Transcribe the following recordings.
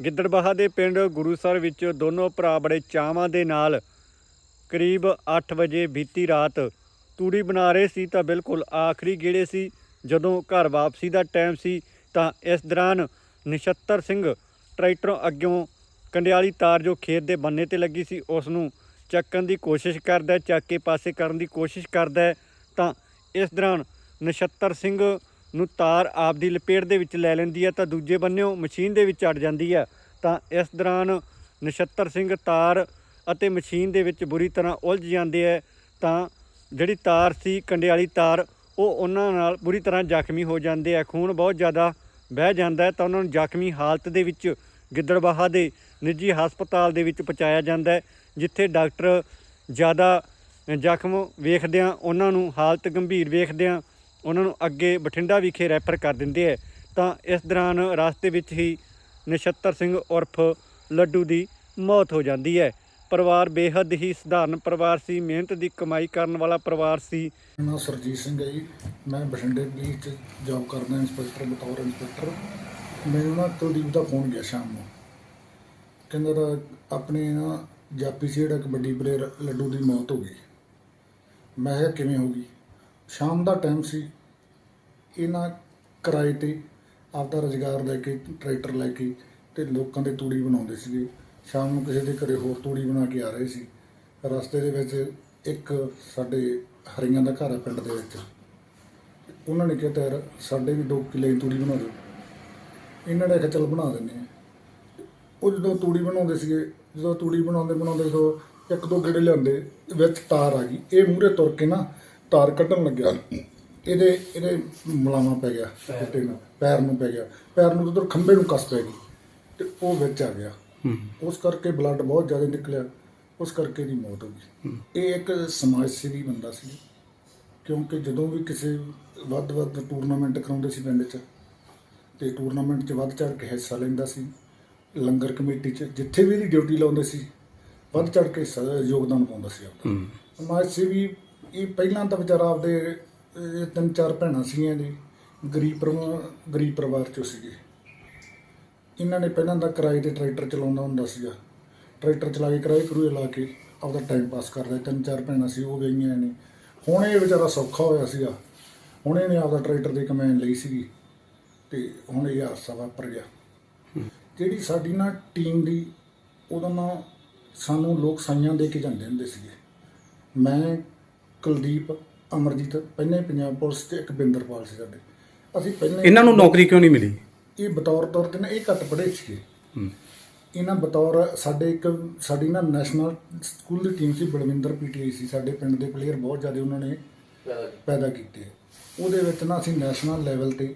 ਗਿੱਦੜਬਾਹਾ ਦੇ ਪਿੰਡ ਗੁਰੂਸਰ ਵਿੱਚ ਦੋਨੋਂ ਭਰਾ ਬੜੇ ਚਾਵਾਂ ਦੇ ਨਾਲ ਕਰੀਬ 8 ਵਜੇ ਬੀਤੀ ਰਾਤ ਤੂੜੀ ਬਣਾ ਰਹੇ ਸੀ ਤਾਂ ਬਿਲਕੁਲ ਆਖਰੀ ਗੇੜੇ ਸੀ। ਜਦੋਂ ਘਰ ਵਾਪਸੀ ਦਾ ਟਾਈਮ ਸੀ ਤਾਂ ਇਸ ਦੌਰਾਨ ਨਛੱਤਰ ਸਿੰਘ ਟਰੈਕਟਰੋਂ ਅੱਗਿਓਂ ਕੰਡਿਆਲੀ ਤਾਰ ਜੋ ਖੇਤ ਦੇ ਬੰਨੇ ਤੇ ਲੱਗੀ ਸੀ, ਉਸ ਨੂੰ ਚੱਕਣ ਦੀ ਕੋਸ਼ਿਸ਼ ਕਰਦਾ, ਚੱਕ ਕੇ ਪਾਸੇ ਕਰਨ ਦੀ ਕੋਸ਼ਿਸ਼ ਕਰਦਾ ਤਾਂ ਇਸ ਦੌਰਾਨ ਨਛੱਤਰ ਸਿੰਘ ਨੂੰ ਤਾਰ ਆਪਦੀ ਲਪੇਟ ਦੇ ਵਿੱਚ ਲੈ ਲੈਂਦੀ ਹੈ ਤਾਂ ਦੂਜੇ ਬੰਨਿਓ ਮਸ਼ੀਨ ਦੇ ਵਿੱਚ ਅੜ ਜਾਂਦੀ ਹੈ ਤਾਂ ਇਸ ਦੌਰਾਨ ਨਛੱਤਰ ਸਿੰਘ ਤਾਰ ਅਤੇ ਮਸ਼ੀਨ ਦੇ ਵਿੱਚ ਬੁਰੀ ਤਰ੍ਹਾਂ ਉਲਝ ਜਾਂਦੇ ਹੈ ਤਾਂ ਜਿਹੜੀ ਤਾਰ ਸੀ ਕੰਡੇ ਵਾਲੀ ਤਾਰ, ਉਹ ਉਹਨਾਂ ਨਾਲ ਬੁਰੀ ਤਰ੍ਹਾਂ ਜ਼ਖਮੀ ਹੋ ਜਾਂਦੇ ਆ। ਖੂਨ ਬਹੁਤ ਜ਼ਿਆਦਾ ਵਹਿ ਜਾਂਦਾ ਹੈ ਤਾਂ ਉਹਨਾਂ ਨੂੰ ਜ਼ਖਮੀ ਹਾਲਤ ਦੇ ਵਿੱਚ ਗਿੱਦੜਬਾਹਾ ਦੇ ਨਿੱਜੀ ਹਸਪਤਾਲ ਦੇ ਵਿੱਚ ਪਹੁੰਚਾਇਆ ਜਾਂਦਾ ਹੈ, ਜਿੱਥੇ ਡਾਕਟਰ ਜ਼ਿਆਦਾ ਜ਼ਖਮ ਵੇਖਦਿਆਂ, ਉਹਨਾਂ ਨੂੰ ਹਾਲਤ ਗੰਭੀਰ ਵੇਖਦਿਆਂ ਉਹਨਾਂ ਨੂੰ ਅੱਗੇ ਬਠਿੰਡਾ ਵਿਖੇ ਰੈਫਰ ਕਰ ਦਿੰਦੇ ਹੈ ਤਾਂ ਇਸ ਦੌਰਾਨ ਰਸਤੇ ਵਿੱਚ ਹੀ ਨਛੱਤਰ ਸਿੰਘ ਉਰਫ ਲੱਡੂ ਦੀ ਮੌਤ ਹੋ ਜਾਂਦੀ ਹੈ। ਪਰਿਵਾਰ ਬੇਹੱਦ ਹੀ ਸਧਾਰਨ ਪਰਿਵਾਰ ਸੀ। ਮਿਹਨਤ ਦੀ ਕਮਾਈ ਕਰਨ ਵਾਲਾ ਪਰਿਵਾਰ ਸੀ। ਮੇਰਾ ਨਾਮ ਸਰਜੀਤ ਸਿੰਘ ਹੈ ਜੀ। ਮੈਂ ਬਠਿੰਡੇ ਪੁਲਿਸ 'ਚ ਜੌਬ ਕਰਦਾ ਇੰਸਪੈਕਟਰ ਬਤੌਰ ਇੰਸਪੈਕਟਰ ਮੈਨੂੰ ਨਾ ਕੁਲਦੀਪ ਦਾ ਫੋਨ ਗਿਆ ਸ਼ਾਮ ਨੂੰ। ਕਹਿੰਦਾ ਦਾ ਆਪਣੇ ਨਾ ਜਾਪੀ ਸੀ ਜਿਹੜਾ ਕਬੱਡੀ ਪਲੇਅਰ ਲੱਡੂ ਦੀ ਮੌਤ ਹੋ ਗਈ। ਮੈਂ ਕਿਹਾ ਕਿਵੇਂ ਹੋ ਗਈ? ਸ਼ਾਮ ਦਾ ਟਾਈਮ ਸੀ। ਇਹਨਾਂ ਕਿਰਾਏ ਤੇ ਆਪਦਾ ਰੁਜ਼ਗਾਰ ਲੈ ਕੇ, ਟਰੈਕਟਰ ਲੈ ਕੇ ਤੇ ਲੋਕਾਂ ਦੇ ਤੂੜੀ ਬਣਾਉਂਦੇ ਸੀਗੇ। ਸ਼ਾਮ ਨੂੰ ਕਿਸੇ ਦੇ ਘਰੇ ਹੋਰ ਤੂੜੀ ਬਣਾ ਕੇ ਆ ਰਹੇ ਸੀ। ਰਸਤੇ ਦੇ ਵਿੱਚ ਇੱਕ ਸਾਡੇ ਹਰੀਆਂ ਦਾ ਘਰ ਹੈ ਪਿੰਡ ਦੇ ਵਿੱਚ। ਉਹਨਾਂ ਨੇ ਕਿਹਾ, ਤੈਰ, ਸਾਡੇ ਵੀ ਦੋ ਕਿੱਲੇ ਦੀ ਤੂੜੀ ਬਣਾ ਦਿਓ। ਇਹਨਾਂ ਨੇ ਕਿਹਾ, ਚੱਲ ਬਣਾ ਦਿੰਦੇ ਆ ਉਹ ਜਦੋਂ ਤੂੜੀ ਬਣਾਉਂਦੇ ਸੀਗੇ, ਜਦੋਂ ਤੂੜੀ ਬਣਾਉਂਦੇ ਬਣਾਉਂਦੇ ਜਦੋਂ ਇੱਕ ਦੋ ਗੇੜੇ ਲਿਆਂਦੇ ਵਿੱਚ ਤਾਰ ਆ ਗਈ। ਇਹ ਮੂਹਰੇ ਤੁਰ ਕੇ ਨਾ ਤਾਰ ਕੱਢਣ ਲੱਗਿਆ। ਇਹਦੇ ਇਹਦੇ ਮੁਲਾਮਾ ਪੈ ਗਿਆ ਗਿੱਟੇ ਨੂੰ ਪੈਰ ਨੂੰ ਪੈ ਗਿਆ। ਪੈਰ ਨੂੰ ਉਧਰ ਖੰਭੇ ਨੂੰ ਕੱਸ ਪੈ ਗਈ ਤੇ ਉਹ ਵਿੱਚ ਆ ਗਿਆ। ਉਸ ਕਰਕੇ ਬਲੱਡ ਬਹੁਤ ਜ਼ਿਆਦਾ ਨਿਕਲਿਆ। ਉਸ ਕਰਕੇ ਦੀ ਮੌਤ ਹੋ ਗਈ। ਇਹ ਇੱਕ ਸਮਾਜ ਸੇਵੀ ਬੰਦਾ ਸੀ। ਕਿਉਂਕਿ ਜਦੋਂ ਵੀ ਕਿਸੇ ਵੱਧ ਵੱਧ ਟੂਰਨਾਮੈਂਟ ਕਰਾਉਂਦੇ ਸੀ ਪਿੰਡ 'ਚ ਤੇ ਟੂਰਨਾਮੈਂਟ 'ਚ ਵੱਧ ਚੜ ਕੇ ਹਿੱਸਾ ਲੈਂਦਾ ਸੀ ਲੰਗਰ ਕਮੇਟੀ 'ਚ ਜਿੱਥੇ ਵੀ ਇਹਦੀ ਡਿਊਟੀ ਲਾਉਂਦੇ ਸੀ ਵੱਧ ਚੜ ਕੇ ਯੋਗਦਾਨ ਪਾਉਂਦਾ ਸੀ ਆਪਦਾ ਸਮਾਜ ਸੇਵੀ ਇਹ ਪਹਿਲਾਂ ਤਾਂ ਵਿਚਾਰਾ ਆਪਦੇ, ਇਹ ਤਿੰਨ ਚਾਰ ਭੈਣਾਂ ਸੀਗੀਆਂ ਜੀ, ਗਰੀਬ ਪਰਿਵਾਰ ਗਰੀਬ ਪਰਿਵਾਰ 'ਚੋਂ ਸੀਗੇ। ਇਹਨਾਂ ਨੇ ਪਹਿਲਾਂ ਤਾਂ ਕਿਰਾਏ ਤੇ ਟਰੈਕਟਰ ਚਲਾਉਂਦਾ ਹੁੰਦਾ ਸੀਗਾ। ਟਰੈਕਟਰ ਚਲਾ ਕੇ ਕਿਰਾਏ ਕਰੂਏ ਲਾ ਕੇ ਆਪਦਾ ਟਾਈਮ ਪਾਸ ਕਰਦਾ ਤਿੰਨ ਚਾਰ ਭੈਣਾਂ ਸੀ, ਉਹ ਗਈਆਂ ਨੇ। ਹੁਣ ਇਹ ਵਿਚਾਰਾ ਸੌਖਾ ਹੋਇਆ ਸੀਗਾ। ਹੁਣ ਇਹਨੇ ਆਪਦਾ ਟਰੈਕਟਰ ਦੀ ਕਮੈਨ ਲਈ ਸੀਗੀ ਤੇ ਹੁਣ ਇਹ ਹਾਦਸਾ ਵਾਪਰ ਗਿਆ। ਜਿਹੜੀ ਸਾਡੀ ਨਾ ਟੀਮ ਦੀ ਉਹਦਾ ਨਾ ਸਾਨੂੰ ਲੋਕ ਸਾਈਆਂ ਦੇ ਕੇ ਜਾਂਦੇ ਹੁੰਦੇ ਸੀਗੇ। ਮੈਂ ਕੁਲਦੀਪ ਅਮਰਜੀਤ ਪਹਿਲਾਂ ਹੀ ਪੰਜਾਬ ਪੁਲਿਸ ਤੇ ਇੱਕ ਬਿੰਦਰਪਾਲ ਸੀ ਸਾਡੇ। ਅਸੀਂ ਪਹਿਲਾਂ ਹੀ- ਇਹਨਾਂ ਨੂੰ ਨੌਕਰੀ ਕਿਉਂ ਨਹੀਂ ਮਿਲੀ? ਇਹ ਬਤੌਰ ਤੌਰ ਤੇ ਨਾ ਇਹ ਘੱਟ ਪੜ੍ਹੇ ਸੀਗੇ। ਇਹਨਾਂ ਬਤੌਰ ਸਾਡੇ ਇੱਕ ਸਾਡੀ ਨਾ ਨੈਸ਼ਨਲ ਸਕੂਲ ਦੀ ਟੀਮ ਸੀ ਬਲਵਿੰਦਰ ਪੀਟੀਆਈ ਸੀ। ਸਾਡੇ ਪਿੰਡ ਦੇ ਪਲੇਅਰ ਬਹੁਤ ਜ਼ਿਆਦਾ ਉਹਨਾਂ ਨੇ ਪੈਦਾ ਕੀਤੇ। ਉਹਦੇ ਵਿੱਚ ਨਾ ਅਸੀਂ ਨੈਸ਼ਨਲ ਲੈਵਲ ਤੇ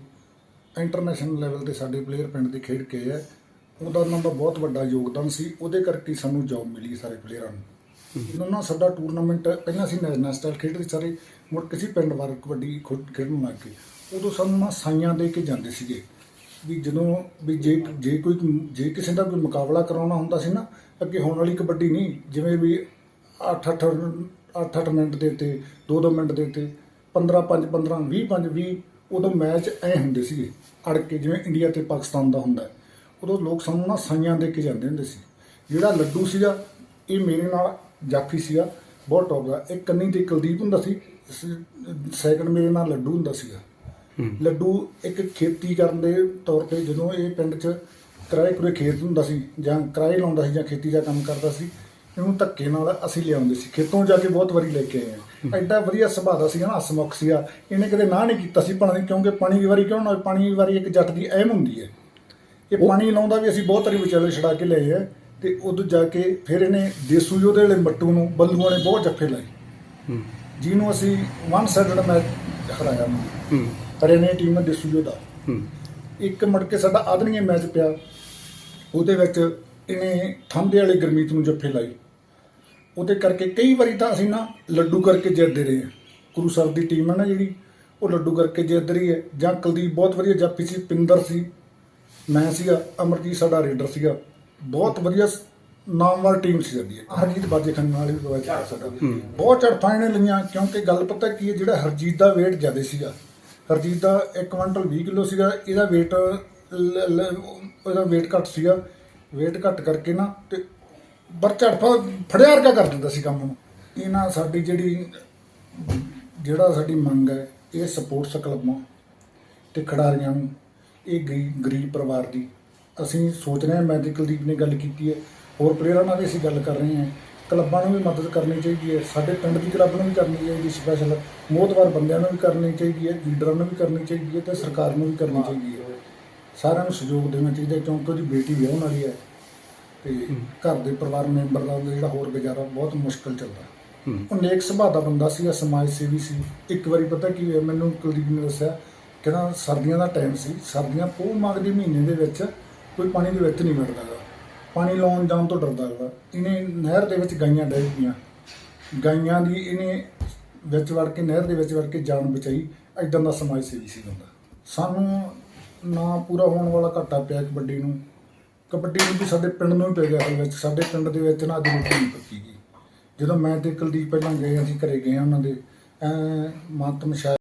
ਇੰਟਰਨੈਸ਼ਨਲ ਲੈਵਲ ਤੇ ਸਾਡੇ ਪਲੇਅਰ ਪਿੰਡ ਦੇ ਖੇਡ ਕੇ ਆ ਉਹਦਾ ਉਹਨਾਂ ਦਾ ਬਹੁਤ ਵੱਡਾ ਯੋਗਦਾਨ ਸੀ। ਉਹਦੇ ਕਰਕੇ ਹੀ ਸਾਨੂੰ ਜੌਬ ਮਿਲੀ ਸਾਰੇ ਪਲੇਅਰਾਂ ਨੂੰ। ਇਹਨਾਂ ਨਾਲ ਸਾਡਾ ਟੂਰਨਾਮੈਂਟ, ਪਹਿਲਾਂ ਅਸੀਂ ਨੈ- ਨੈਸ਼ਨਲ ਖੇਡਦੇ ਸਾਰੇ, ਮੁੜ ਕਿਸੇ ਪਿੰਡ ਵਾਰ ਕਬੱਡੀ ਖੁਦ ਖੇਡਣ ਲੱਗ ਗਏ। ਉਦੋਂ ਸਾਨੂੰ ਨਾ ਸਾਈਆਂ ਦੇ ਕੇ ਜਾਂਦੇ ਸੀਗੇ। ਵੀ ਜਦੋਂ ਵੀ ਜੇ ਜੇ ਕੋਈ, ਜੇ ਕਿਸੇ ਦਾ ਕੋਈ ਮੁਕਾਬਲਾ ਕਰਾਉਣਾ ਹੁੰਦਾ ਸੀ ਨਾ, ਅੱਗੇ ਹੋਣ ਵਾਲੀ ਕਬੱਡੀ ਨਹੀਂ, ਜਿਵੇਂ ਵੀ 8 8 8 8 ਮਿੰਟ ਦੇ ਉੱਤੇ 2 2 ਮਿੰਟ ਦੇ ਉੱਤੇ 15 5 15 20 5 20 ਉਦੋਂ ਮੈਚ ਐ ਹੁੰਦੇ ਸੀਗੇ, ਅੜ ਕੇ, ਜਿਵੇਂ ਇੰਡੀਆ ਤੇ ਪਾਕਿਸਤਾਨ ਦਾ ਹੁੰਦਾ। ਉਦੋਂ ਲੋਕ ਸਾਨੂੰ ਨਾ ਸਾਈਆਂ ਦੇ ਕੇ ਜਾਂਦੇ ਹੁੰਦੇ ਸੀ। ਜਿਹੜਾ ਲੱਡੂ ਸੀਗਾ, ਇਹ ਮੇਰੇ ਨਾਲ ਜਾਫੀ ਸੀਗਾ ਬਹੁਤ ਟੌਪ ਦਾ। ਇੱਕ ਕੰਨੀ ਤੇ ਕੁਲਦੀਪ ਹੁੰਦਾ ਸੀ ਸੈਕੰਡ ਮੇਰੇ ਨਾਲ ਲੱਡੂ ਹੁੰਦਾ ਸੀਗਾ। ਲੱਡੂ ਇੱਕ ਖੇਤੀ ਕਰਨ ਦੇ ਤੌਰ ਤੇ ਜਦੋਂ ਇਹ ਪਿੰਡ 'ਚ ਕਿਰਾਏ ਕੁਰੇ ਖੇਤ ਹੁੰਦਾ ਸੀ ਜਾਂ ਕਿਰਾਏ ਲਾਉਂਦਾ ਸੀ ਜਾਂ ਖੇਤੀ ਦਾ ਕੰਮ ਕਰਦਾ ਸੀ ਇਹਨੂੰ ਧੱਕੇ ਨਾਲ ਅਸੀਂ ਲਿਆਉਂਦੇ ਸੀ। ਖੇਤੋਂ ਜਾ ਕੇ ਬਹੁਤ ਵਾਰੀ ਲੈ ਕੇ ਆਏ ਆ। ਐਡਾ ਵਧੀਆ ਸੁਭਾਅ ਦਾ ਸੀਗਾ ਨਾ ਹਸਮੁਖ ਸੀਗਾ। ਇਹਨੇ ਕਦੇ ਨਾ ਨਹੀਂ ਕੀਤਾ ਸੀ ਪਾਣੀ ਕਿਉਂਕਿ ਪਾਣੀ ਦੀ ਵਾਰੀ ਕਿਉਂ ਨਾ? ਪਾਣੀ ਦੀ ਵਾਰੀ ਇੱਕ ਜੱਟ ਦੀ ਅਹਿਮ ਹੁੰਦੀ ਹੈ। ਇਹ ਪਾਣੀ ਲਾਉਂਦਾ ਵੀ ਅਸੀਂ ਬਹੁਤ ਵਾਰੀ ਵਿਚਾਲੇ ਛੜਾ ਕੇ ਲਏ ਆ। ਤੇ ਉਦੋਂ ਜਾ ਕੇ ਫਿਰ ਇਹਨੇ ਦੇਸੂ ਯੋਧੇ ਵਾਲੇ ਮੱਟੂ ਨੂੰ ਬੱਲੂਆਂ ਨੇ ਬਹੁਤ ਜੱਫੇ ਲਾਏ। ਜਿਹਨੂੰ ਅਸੀਂ ਵਨ ਸਾਈਡਡ ਮੈਚ ਹਰਾਇਆ ਨੂੰ ਹਰਿਆਣਾ ਟੀਮ ਨੇ ਦੇਸੂ ਯੋਧਾ। ਇੱਕ ਮੁੜ ਕੇ ਸਾਡਾ ਆਦਮੀਏ ਮੈਚ ਪਿਆ। ਉਹਦੇ ਵਿੱਚ ਇਹਨੇ ਥੰਬੇ ਵਾਲੇ ਗਰਮੀਤ ਨੂੰ ਜੱਫੇ ਲਾਈ ਉਹਦੇ ਕਰਕੇ ਕਈ ਵਾਰੀ ਤਾਂ ਅਸੀਂ ਨਾ ਲੱਡੂ ਕਰਕੇ ਜਿੱਤਦੇ ਰਹੇ ਹਾਂ। ਗੁਰੂ ਸਾਹਿਬ ਦੀ ਟੀਮ ਹੈ ਨਾ ਜਿਹੜੀ ਉਹ ਲੱਡੂ ਕਰਕੇ ਜਿੱਤ ਰਹੀ ਹੈ। ਜਾਂ ਕੁਲਦੀਪ ਬਹੁਤ ਵਧੀਆ ਜਾਫੀ ਸੀ ਪਿੰਦਰ ਸੀ। ਮੈਂ ਸੀਗਾ ਅਮਰਜੀਤ ਸਾਡਾ ਰੇਡਰ ਸੀਗਾ। ਬਹੁਤ ਵਧੀਆ ਸ- ਨਾਮਵਰ ਟੀਮ ਸੀ ਸਾਡੀ। ਹਰਜੀਤ ਬਾਜੇ ਖੰਨ ਨਾਲ ਵੀ ਬਹੁਤ ਚੜ ਸਾਡਾ। ਬਹੁਤ ਚੜ ਫਾਈਨਲ ਲਈਆਂ, ਕਿਉਂਕਿ ਗੱਲ ਪਤਾ ਕੀ ਹੈ, ਜਿਹੜਾ ਹਰਜੀਤ ਦਾ weight ਜ਼ਿਆਦਾ ਸੀਗਾ। ਹਰਜੀਤ ਦਾ ਇੱਕ ਕੁਇੰਟਲ 20 ਕਿਲੋ ਸੀਗਾ, ਇਹਦਾ weight ਲ- weight ਘੱਟ ਸੀਗਾ। ਵੇਟ ਘੱਟ ਕਰਕੇ ਨਾ, ਤੇ ਬਰ ਝੜਪਾ ਫੜਿਆ ਵਰਗਾ ਕਰ ਦਿੰਦਾ ਸੀ ਕੰਮ ਨੂੰ। ਇਹਨਾਂ ਸਾਡੀ ਜਿਹੜੀ, ਜਿਹੜਾ ਸਾਡੀ ਮੰਗ ਹੈ, ਇਹ ਸਪੋਰਟਸ ਕਲੱਬਾਂ ਤੇ ਖਿਡਾਰੀਆਂ ਨੂੰ, ਇਹ ਗਰੀ- ਗਰੀਬ ਪਰਿਵਾਰ ਦੀ ਅਸੀਂ ਸੋਚ ਰਹੇ ਹਾਂ ਮੈਂ ਤੇ ਕੁਲਦੀਪ ਨੇ ਗੱਲ ਕੀਤੀ ਹੈ ਹੋਰ ਪਲੇਅਰਾਂ ਨਾਲ ਵੀ ਅਸੀਂ ਗੱਲ ਕਰ ਰਹੇ ਹਾਂ। ਕਲੱਬਾਂ ਨੂੰ ਵੀ ਮਦਦ ਕਰਨੀ ਚਾਹੀਦੀ ਹੈ ਸਾਡੇ ਪਿੰਡ ਦੀ ਕਲੱਬ ਨੂੰ ਵੀ ਕਰਨੀ ਚਾਹੀਦੀ ਸਪੈਸ਼ਲ ਮੋਹਤਵਾਰ ਬੰਦਿਆਂ ਨੂੰ ਵੀ ਕਰਨੀ ਚਾਹੀਦੀ ਹੈ ਲੀਡਰਾਂ ਨੂੰ ਵੀ ਕਰਨੀ ਚਾਹੀਦੀ ਹੈ ਤੇ ਸਰਕਾਰ ਨੂੰ ਵੀ ਕਰਨੀ ਚਾਹੀਦੀ ਹੈ। ਸਾਰਿਆਂ ਨੂੰ ਸਹਿਯੋਗ ਦੇਣਾ ਚਾਹੀਦਾ ਕਿਉਂਕਿ ਉਹਦੀ ਬੇਟੀ ਵਿਆਹਣ ਵਾਲੀ ਹੈ ਤੇ ਘਰ ਦੇ ਪਰਿਵਾਰ ਮੈਂਬਰ ਦਾ ਜਿਹੜਾ ਹੋਰ ਗੁਜ਼ਾਰਾ ਬਹੁਤ ਮੁਸ਼ਕਲ ਚੱਲਦਾ। ਉਹ ਨੇਕ ਸੁਭਾਅ ਦਾ ਬੰਦਾ ਸੀ ਆ ਸਮਾਜ ਸੇਵੀ ਸੀ। ਇੱਕ ਵਾਰੀ ਪਤਾ ਕੀ ਹੋਇਆ ਮੈਨੂੰ ਕੁਲਦੀਪ ਨੇ ਦੱਸਿਆ ਕਹਿੰਦਾ ਸਰਦੀਆਂ ਦਾ ਟਾਈਮ ਸੀ ਸਰਦੀਆਂ ਪੋਹ ਮਾਘ ਦੇ ਮਹੀਨੇ ਦੇ ਵਿੱਚ ਕੋਈ ਪਾਣੀ ਦੇ ਵਿੱਚ ਨਹੀਂ ਵੜਦਾ ਗਾ। ਪਾਣੀ ਲਾਉਣ ਜਾਣ ਤੋਂ ਡਰਦਾ ਗਾ। ਇਹਨੇ ਨਹਿਰ ਦੇ ਵਿੱਚ ਗਾਈਆਂ ਡਹਿ ਗਈਆਂ ਗਾਈਆਂ ਦੀ ਇਹਨੇ ਵਿੱਚ ਵੜ ਕੇ, ਨਹਿਰ ਦੇ ਵਿੱਚ ਵੜ ਕੇ ਜਾਨ ਬਚਾਈ। ਐਦਾਂ ਦਾ ਸਮਾਜ ਸੇਵੀ ਸੀ ਬੰਦਾ। ਸਾਨੂੰ ਨਾ ਪੂਰਾ ਹੋਣ ਵਾਲਾ ਘਾਟਾ ਪਿਆ ਕਬੱਡੀ ਨੂੰ। ਕਬੱਡੀ ਨੂੰ ਵੀ ਸਾਡੇ ਪਿੰਡ ਨੂੰ ਹੀ ਪੈ ਗਿਆ ਅਸਲ ਵਿੱਚ। ਸਾਡੇ ਪਿੰਡ ਦੇ ਵਿੱਚ ਨਾ ਅੱਜ ਰੋਟੀ ਨਹੀਂ ਪੱਕੀ ਗਈ। ਜਦੋਂ ਮੈਂ ਤੇ ਕੁਲਦੀਪ ਪਹਿਲਾਂ ਗਏ, ਅਸੀਂ ਘਰੇ ਗਏ ਹਾਂ ਉਹਨਾਂ ਦੇ। ਐਂ ਮਾਤਮ ਸ਼ਾਇਦ